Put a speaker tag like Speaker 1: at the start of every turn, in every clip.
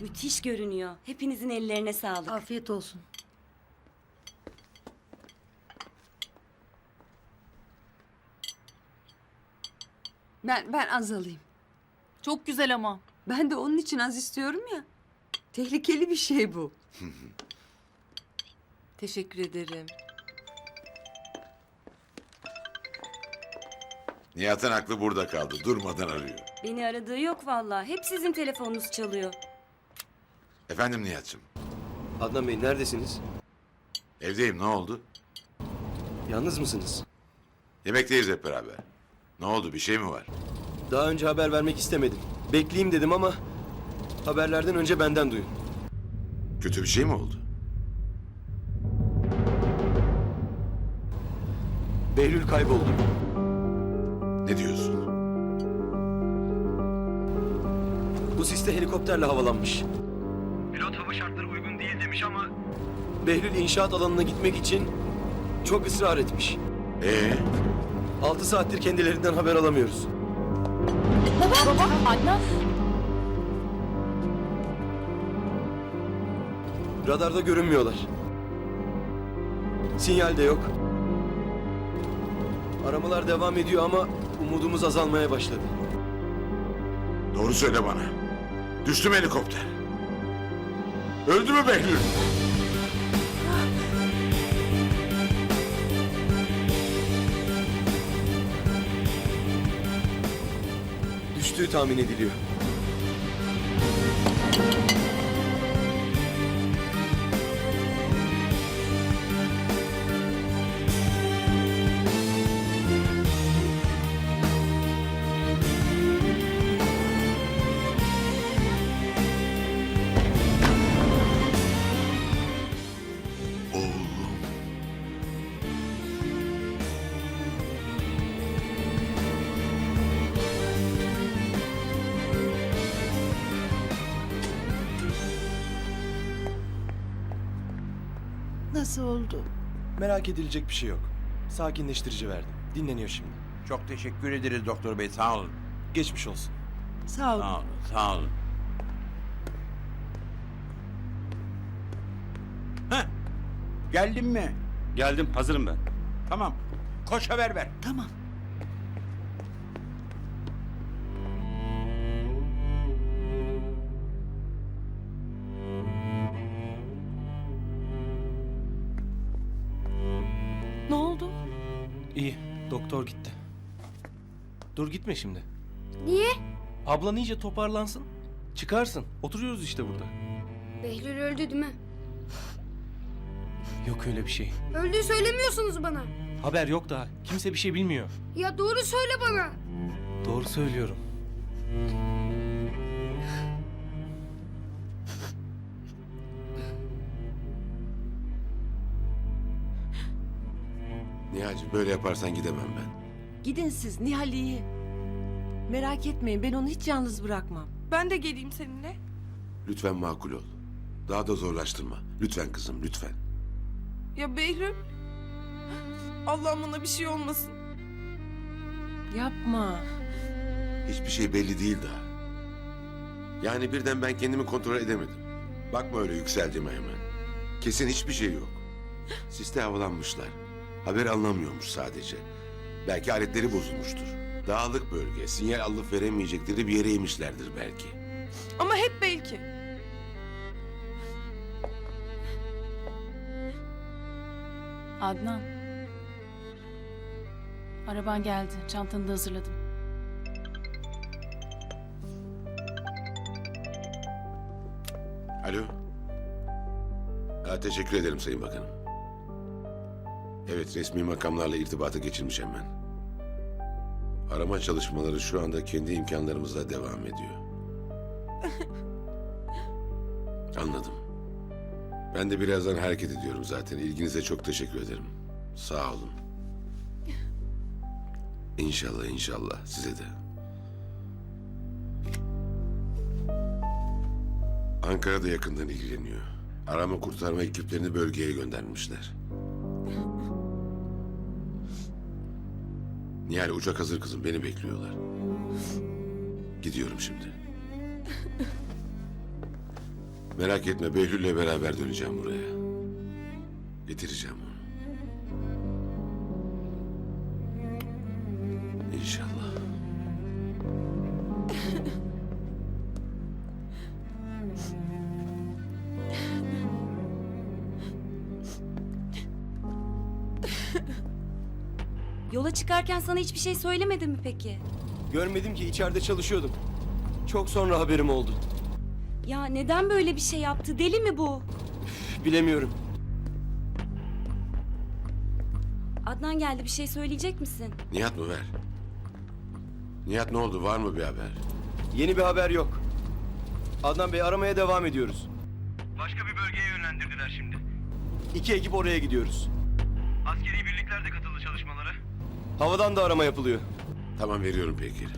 Speaker 1: Müthiş görünüyor. Hepinizin ellerine sağlık.
Speaker 2: Afiyet olsun.
Speaker 3: Ben ben az alayım.
Speaker 4: Çok güzel ama.
Speaker 3: Ben de onun için az istiyorum ya. Tehlikeli bir şey bu. Teşekkür ederim.
Speaker 5: Nihat'ın aklı burada kaldı. Durmadan arıyor.
Speaker 1: Beni aradığı yok vallahi. Hep sizin telefonunuz çalıyor.
Speaker 5: Efendim Nihat'cığım.
Speaker 6: Adnan Bey neredesiniz?
Speaker 5: Evdeyim ne oldu?
Speaker 6: Yalnız mısınız?
Speaker 5: Yemekteyiz hep beraber. Ne oldu bir şey mi var?
Speaker 6: Daha önce haber vermek istemedim. Bekleyeyim dedim ama haberlerden önce benden duyun.
Speaker 5: Kötü bir şey mi oldu?
Speaker 6: Behlül kayboldu.
Speaker 5: Ne diyorsun?
Speaker 6: Bu siste helikopterle havalanmış. Şartları uygun değil demiş ama... Behlül inşaat alanına gitmek için çok ısrar etmiş.
Speaker 5: Ee,
Speaker 6: 6 saattir kendilerinden haber alamıyoruz.
Speaker 4: Adnan.
Speaker 6: Radarda görünmüyorlar. Sinyal de yok. Aramalar devam ediyor ama umudumuz azalmaya başladı.
Speaker 5: doğru söyle bana. Düştü mü helikopter? Öldü mü Behlül?
Speaker 6: Düştüğü tahmin ediliyor.
Speaker 2: Nasıl oldu?
Speaker 7: Merak edilecek bir şey yok. Sakinleştirici verdim. Dinleniyor şimdi.
Speaker 8: Çok teşekkür ederiz doktor bey sağ olun.
Speaker 7: Geçmiş olsun.
Speaker 2: Sağ ol.
Speaker 8: Sağ olun sağ olun. Heh, geldin mi?
Speaker 9: Geldim, hazırım ben.
Speaker 8: Tamam. Koş haber ver.
Speaker 2: Tamam.
Speaker 7: İyi, doktor gitti. Dur gitme şimdi.
Speaker 10: Niye?
Speaker 7: Ablan iyice toparlansın. Çıkarsın. Oturuyoruz işte burada.
Speaker 10: Behlül öldü değil mi?
Speaker 7: Yok öyle bir şey.
Speaker 10: Öldüğü söylemiyorsunuz bana.
Speaker 7: Haber yok daha. Kimse bir şey bilmiyor.
Speaker 10: Ya doğru söyle bana.
Speaker 7: Doğru söylüyorum.
Speaker 5: Nihat'cığım böyle yaparsan gidemem ben.
Speaker 3: Gidin siz Nihal iyi. Merak etmeyin ben onu hiç yalnız bırakmam.
Speaker 4: Ben de geleyim seninle.
Speaker 5: Lütfen makul ol. Daha da zorlaştırma. Lütfen kızım lütfen.
Speaker 4: Ya Behlül? Allah'ım ona bir şey olmasın.
Speaker 3: Yapma.
Speaker 5: Hiçbir şey belli değil daha. Yani birden ben kendimi kontrol edemedim. Bakma öyle yükseldiğime hemen. Kesin hiçbir şey yok. Siste havalanmışlar. Haber anlamıyormuş sadece. Belki aletleri bozulmuştur. Dağlık bölge, sinyal alıp veremeyecekleri bir yere inmişlerdir belki.
Speaker 4: Ama hep belki.
Speaker 11: Adnan. Araban geldi. Çantanı da hazırladım.
Speaker 5: Alo. Ha, teşekkür ederim Sayın Bakanım. Evet resmi makamlarla irtibata geçilmiş hemen. Arama çalışmaları şu anda kendi imkanlarımızla devam ediyor. Anladım. Ben de birazdan hareket ediyorum zaten. İlginize çok teşekkür ederim. Sağ olun. İnşallah inşallah size de. Ankara'da yakından ilgileniyor. Arama kurtarma ekiplerini bölgeye göndermişler. Nihal uçak hazır kızım beni bekliyorlar. Gidiyorum şimdi. Merak etme Behlül'le beraber döneceğim buraya. Getireceğim onu.
Speaker 1: Yola çıkarken sana hiçbir şey söylemedi mi peki?
Speaker 6: Görmedim ki içeride çalışıyordum. Çok sonra haberim oldu.
Speaker 1: Ya neden böyle bir şey yaptı? Deli mi bu?
Speaker 6: Üf, Bilemiyorum.
Speaker 1: Adnan geldi bir şey söyleyecek misin?
Speaker 5: Nihat mı ver? Nihat ne oldu? Var mı bir haber?
Speaker 6: Yeni bir haber yok. Adnan Bey aramaya devam ediyoruz.
Speaker 2: Başka bir bölgeye yönlendirdiler şimdi.
Speaker 6: İki ekip oraya gidiyoruz.
Speaker 2: Askeri birlikler de katıldı.
Speaker 6: Havadan da arama yapılıyor.
Speaker 5: Tamam veriyorum Bekir.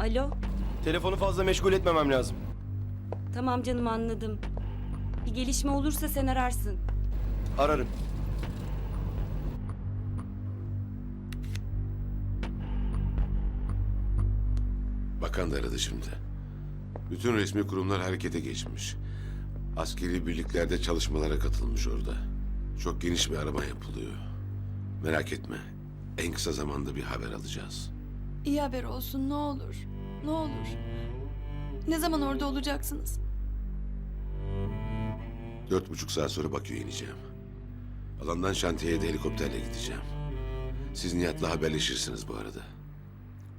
Speaker 1: Alo?
Speaker 6: Telefonu fazla meşgul etmemem lazım.
Speaker 1: Tamam canım anladım. Bir gelişme olursa sen ararsın.
Speaker 6: Ararım.
Speaker 5: Bakan da aradı şimdi. Bütün resmi kurumlar harekete geçmiş. Askeri birliklerde çalışmalara katılmış orada. Çok geniş bir arama yapılıyor. Merak etme. En kısa zamanda bir haber alacağız.
Speaker 9: İyi haber olsun ne olur. Ne olur. Ne zaman orada olacaksınız?
Speaker 5: Dört buçuk saat sonra Bakü'ye ineceğim. Alandan şantiyeye de helikopterle gideceğim. Siz Nihat'la haberleşirsiniz bu arada.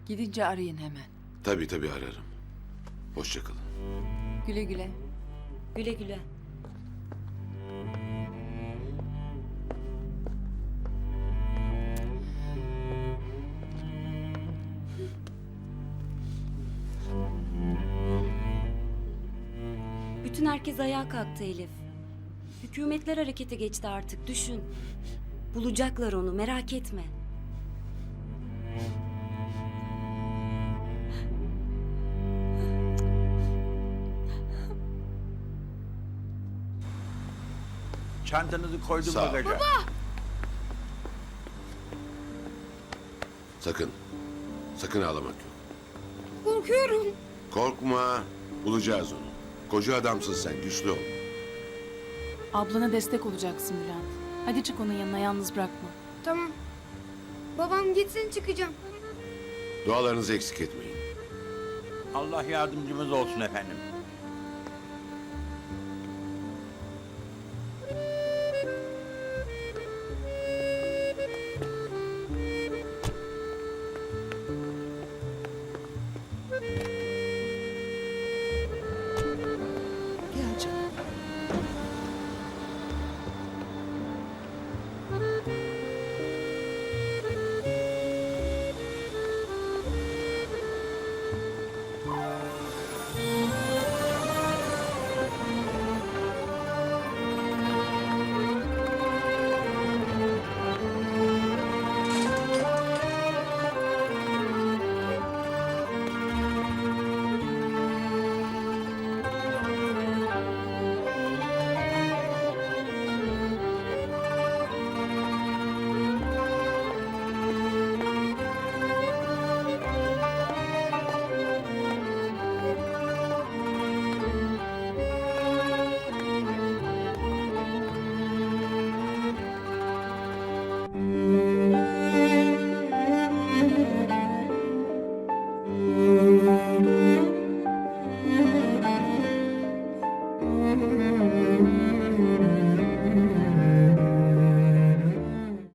Speaker 3: Gidince arayın hemen.
Speaker 5: Tabii tabii ararım. Hoşçakalın.
Speaker 3: Güle güle.
Speaker 1: Güle güle. Herkes ayağa kalktı Elif. Hükümetler harekete geçti artık düşün. Bulacaklar onu merak etme.
Speaker 8: Çantanızı koydum
Speaker 5: Sağ ol.
Speaker 8: bagaja.
Speaker 5: Sakın. Sakın ağlamak yok.
Speaker 10: Korkuyorum.
Speaker 5: Korkma. Bulacağız onu. Koca adamsın sen. Güçlü ol.
Speaker 11: Ablana destek olacaksın Bülent. Hadi çık onun yanına yalnız bırakma.
Speaker 10: Tamam. Babam gitsin çıkacağım.
Speaker 5: Dualarınızı eksik etmeyin.
Speaker 8: Allah yardımcımız olsun efendim.